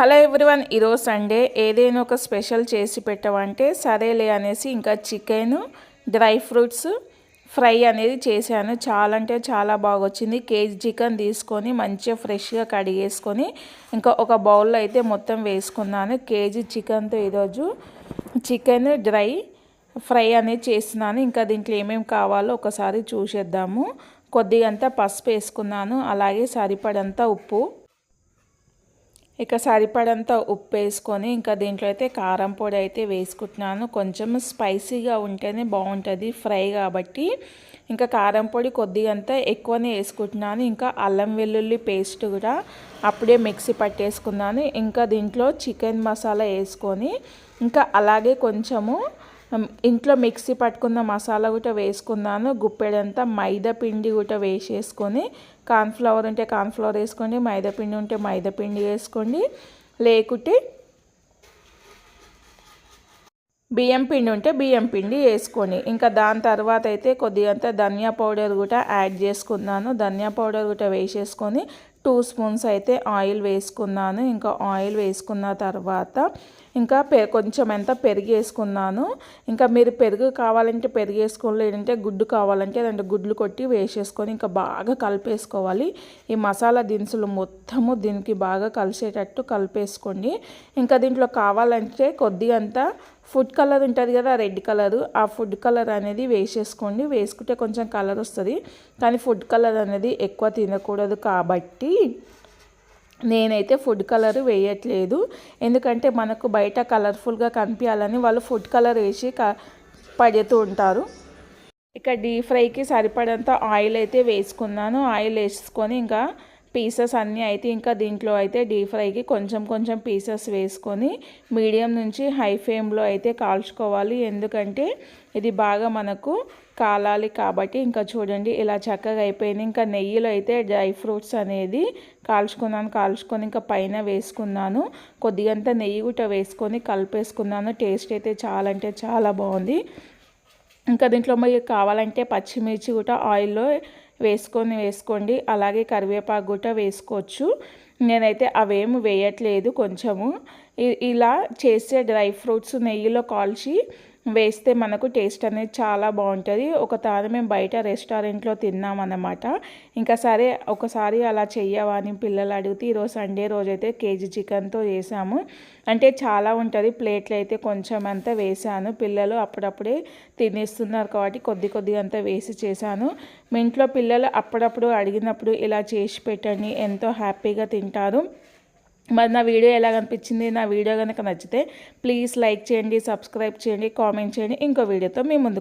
Hello everyone ఈరోజు Sunday. ఏదైనా ఒక స్పెషల్ చేసి పెట్టవంటే సరేలే అనేసి ఇంకా చికెన్ డ్రై ఫ్రూట్స్ ఫ్రై అనేది చేశాను. చాలా అంటే చాలా బాగా వచ్చింది కేజీ చికెన్ తీసుకొని మంచిగా ఫ్రెష్గా కడిగేసుకొని ఇంకా ఒక బౌల్లో అయితే మొత్తం వేసుకున్నాను. కేజీ చికెన్తో ఈరోజు చికెన్ డ్రై ఫ్రై అనేది చేస్తున్నాను. ఇంకా దీంట్లో ఏమేమి కావాలో ఒకసారి చూసేద్దాము. కొద్దిగంత పసుపు వేసుకున్నాను. అలాగే సరిపడంత ఉప్పు. ఇక సరిపడంత ఉప్పు వేసుకొని ఇంకా దీంట్లో అయితే కారం పొడి అయితే వేసుకుంటున్నాను. కొంచెం స్పైసీగా ఉంటేనే బాగుంటుంది ఫ్రై కాబట్టి. ఇంకా కారం పొడి కొద్దిగంత ఎక్కువనే వేసుకుంటున్నాను. ఇంకా అల్లం వెల్లుల్లి పేస్ట్ కూడా అప్పుడే మిక్సీ పట్టేసుకున్నాను. ఇంకా దీంట్లో చికెన్ మసాలా వేసుకొని ఇంకా అలాగే కొంచెము ఇంట్లో మిక్సీ పట్టుకున్న మసాలా కూడా వేసుకున్నాను గుప్పెడంతా మైదా పిండి కూడా వేసేసుకొని కార్న్ఫ్లవర్ ఉంటే కార్న్ఫ్లవర్ వేసుకోండి మైదా పిండి ఉంటే మైదా పిండి వేసుకోండి. లేకుంటే బియ్యం పిండి ఉంటే బియ్యం పిండి వేసుకొని ఇంకా దాని తర్వాత అయితే కొద్దిగంత ధనియా పౌడర్ కూడా యాడ్ చేసుకున్నాను ధనియా పౌడర్ కూడా వేసేసుకొని టూ స్పూన్స్ అయితే ఆయిల్ వేసుకున్నాను. ఇంకా ఆయిల్ వేసుకున్న తర్వాత ఇంకా పె కొంచెం ఎంత పెరుగు వేసుకున్నాను ఇంకా మీరు పెరుగు కావాలంటే పెరుగు వేసుకోవాలి లేదంటే గుడ్డు కావాలంటే రెండు గుడ్లు కొట్టి వేసేసుకొని ఇంకా బాగా కలిపేసుకోవాలి. ఈ మసాలా దినుసులు మొత్తము దీనికి బాగా కలిసేటట్టు కలిపేసుకోండి. ఇంకా దీంట్లో కావాలంటే కొద్దిగంత ఫుడ్ కలర్ ఉంటుంది కదా రెడ్ కలర్. ఆ ఫుడ్ కలర్ అనేది వేసేసుకోండి. వేసుకుంటే కొంచెం కలర్ వస్తుంది. కానీ ఫుడ్ కలర్ అనేది ఎక్కువ తినకూడదు కాబట్టి నేనైతే ఫుడ్ కలర్ వేయట్లేదు. ఎందుకంటే మనకు బయట కలర్ఫుల్గా కనిపించాలని వాళ్ళు ఫుడ్ కలర్ వేసి క పడుతూ ఉంటారు. ఇక డీప్ ఫ్రైకి సరిపడంత ఆయిల్ అయితే వేసుకున్నాను. ఆయిల్ వేసుకొని ఇంకా పీసెస్ అన్నీ అయితే ఇంకా దీంట్లో అయితే డీప్ ఫ్రైకి కొంచెం కొంచెం పీసెస్ వేసుకొని మీడియం నుంచి హై ఫ్లేమ్లో అయితే కాల్చుకోవాలి. ఎందుకంటే ఇది బాగా మనకు కాలాలి కాబట్టి ఇంకా చూడండి ఇలా చక్కగా అయిపోయింది. ఇంకా నెయ్యిలో అయితే డ్రై ఫ్రూట్స్ అనేది కాల్చుకున్నాను కాల్చుకొని ఇంకా పైన వేసుకున్నాను. కొద్దిగంత నెయ్యి కూడా వేసుకొని కలిపేసుకున్నాను. టేస్ట్ అయితే చాలా అంటే చాలా బాగుంది. ఇంకా దీంట్లో మరి కావాలంటే పచ్చిమిర్చి కూడా ఆయిల్లో వేసుకొని వేసుకోండి. అలాగే కరివేపాకు కూడా వేసుకోవచ్చు. నేనైతే అవేమి వేయట్లేదు కొంచెము. ఇలా చేసే డ్రై ఫ్రూట్స్ నెయ్యిలో కాల్చి వేస్తే మనకు టేస్ట్ అనేది చాలా బాగుంటుంది. ఒకసారి మేము బయట రెస్టారెంట్లో తిన్నామన్నమాట. ఇంకా సరే ఒకసారి అలా చెయ్యవా అని పిల్లలు అడిగితే ఈరోజు సండే రోజైతే కేజీ చికెన్తో చేసాము. అంటే చాలా ఉంటుంది. ప్లేట్లు అయితే కొంచెం అంతా వేసాను. పిల్లలు అప్పుడప్పుడే తినేస్తున్నారు కాబట్టి కొద్ది కొద్ది అంతా వేసి చేశాను. మీ ఇంట్లో పిల్లలు అప్పుడప్పుడు అడిగినప్పుడు ఇలా చేసి పెట్టండి. ఎంతో హ్యాపీగా తింటారు. మరి నా వీడియో ఎలా అనిపించింది నా వీడియో కనుక నచ్చితే ప్లీజ్ లైక్ చేయండి సబ్స్క్రైబ్ చేయండి కామెంట్ చేయండి. ఇంకో వీడియోతో మీ ముందు